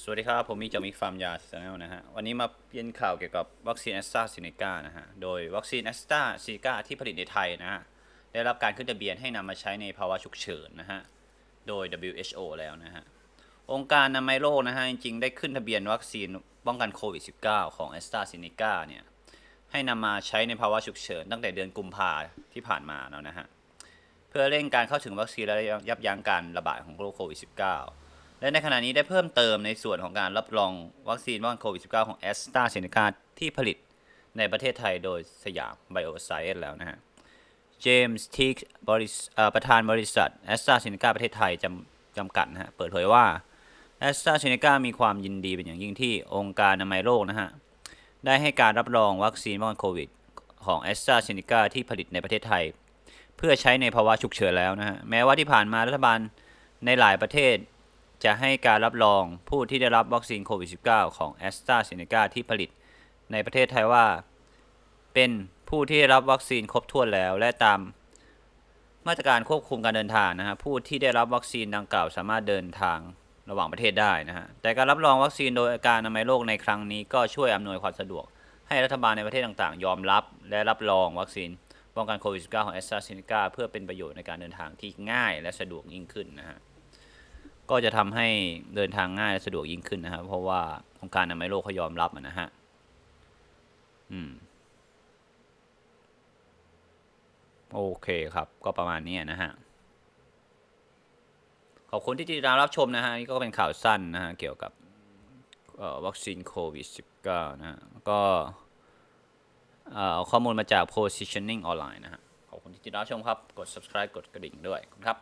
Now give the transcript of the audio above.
สวัสดีครับ ผมมีจอมิกฟาร์มยาชแนลนะฮะ วันนี้มาเปลี่ยนข่าวเกี่ยวกับวัคซีนแอสตราเซเนกานะฮะ โดยวัคซีนแอสตราเซเนกาที่ผลิตในไทยนะฮะ ได้รับการขึ้นทะเบียนให้นำมาใช้ในภาวะฉุกเฉินนะฮะ โดย WHO แล้วนะฮะ องค์การอนามัยโลกนะฮะ จริงๆ ได้ขึ้นทะเบียนวัคซีนป้องกันโควิด -19 ของแอสตราเซเนกาเนี่ย ให้นำมาใช้ในภาวะฉุกเฉินตั้งแต่เดือนกุมภาที่ผ่านมาแล้วนะฮะ เพื่อเร่งการเข้าถึงวัคซีนและยับยั้งการระบาดของโรคโควิด -19 และในขณะนี้ได้เพิ่มเติมในส่วนของการรับรองวัคซีนป้องกันโควิด -19 ของแอสตราเซเนกาที่ผลิตในประเทศไทยโดยสยามไบโอไซเอนแล้วนะฮะ เจมส์ทีกบริษเอ่อประธานบริษัทแอสตราเซเนกาประเทศไทยจำจำกัดนะฮะ เปิดเผยว่าแอสตราเซเนกามีความยินดีเป็นอย่างยิ่งที่องค์การอนามัยโลกนะฮะ ได้ให้การรับรองวัคซีนป้องกันโควิด ของแอสตราเซเนกาที่ผลิตในประเทศไทย เพื่อใช้ในภาวะฉุกเฉินแล้วนะฮะ แม้ว่าที่ผ่านมารัฐบาลในหลายประเทศ จะให้การรับรองผู้ที่ได้รับวัคซีนโควิด -19 ของ a s t r a z เซ e c a ที่ผลิตในประเทศไทยว่า เป็นผู้ที่ได้รับวัคซีนครบถ้วนแล้ว และตามมาตรการควบคุมการเดินทางนะฮะผู้ที่ได้รับวัคซีนดังกล่าวสามารถเดินทางระหว่างประเทศได้นะฮะแต่การรับรองวัคซีนโดยการอนามัยโลกในครั้งนี้ก็ช่วยอำนวยความสะดวก ให้รัฐบาลในประเทศต่างๆ ยอมรับและรับรองวัคซีนป้องกันโควิด -19 ของ a s t r a z เซ e c a เพื่อเป็นประโยชน์ในการเดินทางที่ง่ายและสะดวกยิ่งขึ้นนะฮะ ก็จะทำให้เดินทางง่ายและสะดวกยิ่งขึ้นนะครับ เพราะว่าองค์การอนามัยโลกเขายอมรับนะฮะอืมโอเคครับ ก็ประมาณนี้นะฮะ ขอบคุณที่ติดตามรับชมนะฮะ นี่ก็เป็นข่าวสั้นนะฮะ เกี่ยวกับวัคซีนโควิด -19 นะฮะ ก็เอาข้อมูลมาจาก positioning ออนไลน์นะฮะ ขอบคุณที่ติดตามรับชมครับ กด subscribe กดกระดิ่งด้วยครับ